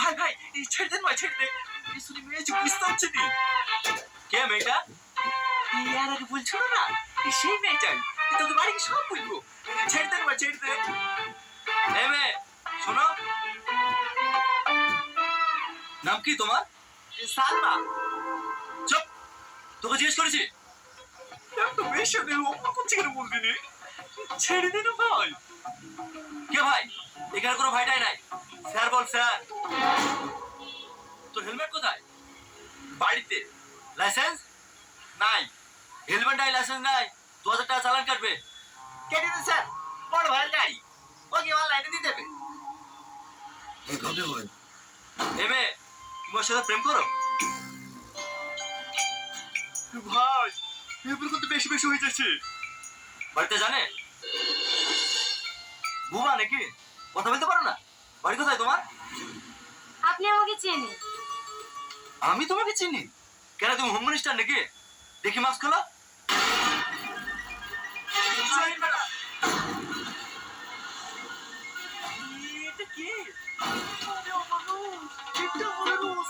ভাই ভাই ছেড়ে দেন ছেড়ে দে শুনি মেয়ে যে বুঝতে কে মেয়েটা এই আর আগে বলছিল না বাড়ি সব বলব ছেড়ে দেন ছেড়ে দে এই মেয়ে শোনো নাম কি তোমার সালমা চুপ তোকে জিজ্ঞেস করেছি সাথে অন্য করছে কেন বলবি নি ছেড়ে দিন ভাই কে ভাই এখানে কোনো ভাইটাই নাই স্যার বল স্যার তোর হেলমেট কোথায়? বাড়িতে। লাইসেন্স? নাই। হেলমেট নাই লাইসেন্স নাই। দু হাজার টাকা চালান কাটবে। কেটে দিন স্যার। বড় ভাই গাড়ি। ওকে আমার লাইনে দিয়ে দেবে কবে এমে তোমার সাথে প্রেম করো? ভাই এবার কিন্তু বেশি বেশি হয়ে যাচ্ছে। বাড়িতে জানে? বুবা নাকি? কথা বলতে পারো না? বাড়ি কোথায় তোমার? আপনি আমাকে চেনেন। আমি তোমাকে চিনি? কেন তুমি হোম মিনিস্টার নাকি? দেখি মাস্ক খোলা। এটা কে? আরে মানুষ, এটা মানুষ।